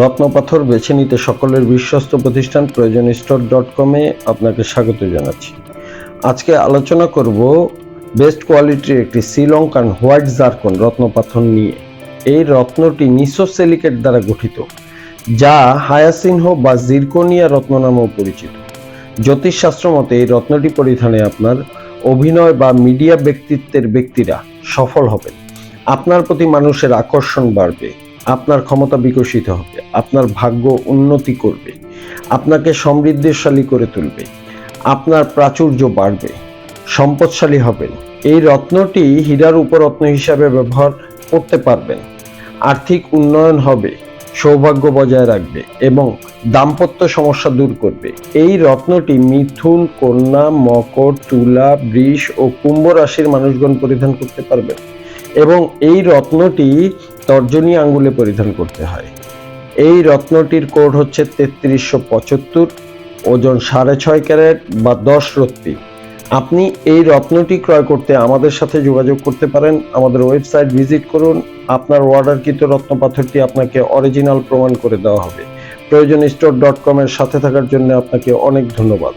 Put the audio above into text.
রত্নপাথর বেছে নিতে সকলের বিশ্বস্ত প্রতিষ্ঠান প্রয়োজন স্টোর ডট কমে আপনাকে স্বাগত জানাচ্ছি। আজকে আলোচনা করব বেস্ট কোয়ালিটির একটি শ্রীলঙ্কান হোয়াইট জারকন রত্নপাথর নিয়ে। এই রত্নটি নিসোসেলিকেট দ্বারা গঠিত, যা হায়াসিনহ বা জিরকোনিয়া রত্ন নামেও পরিচিত। জ্যোতিষশাস্ত্র মতে এই রত্নটি পরিধানে আপনার অভিনয় বা মিডিয়া ব্যক্তিত্বের ব্যক্তিরা সফল হবেন। আপনার প্রতি মানুষের আকর্ষণ বাড়বে। আপনার ক্ষমতা বিকশিত হবে, আপনার ভাগ্য উন্নতি করবে, আপনাকে সমৃদ্ধিশালী করে তুলবে, আপনার প্রাচুর্য বাড়বে, সম্পদশালী হবেন। এই রত্নটি হীরার উপরত্ন হিসাবে ব্যবহার করতে পারবেন। আর্থিক উন্নয়ন হবে, সৌভাগ্য বজায় রাখবে এবং দাম্পত্য সমস্যা দূর করবে। এই রত্নটি মিথুন, কন্যা, মকর, তুলা, বৃষ ও কুম্ভ রাশির মানুষগণ পরিধান করতে পারবেন এবং এই রত্নটি তর্জনী আঙ্গুলে পরিধান করতে হয়। এই রত্নটির কোড হচ্ছে তেত্রিশশো পঁচাত্তর, ওজন সাড়ে ছয় ক্যারেট বা দশ রত্তি। আপনি এই রত্নটি ক্রয় করতে আমাদের সাথে যোগাযোগ করতে পারেন। আমাদের ওয়েবসাইট ভিজিট করুন। আপনার অর্ডারকৃত রত্নপাথরটি আপনাকে অরিজিনাল প্রমাণ করে দেওয়া হবে। প্রয়োজন স্টোর ডট কমের সাথে থাকার জন্য আপনাকে অনেক ধন্যবাদ।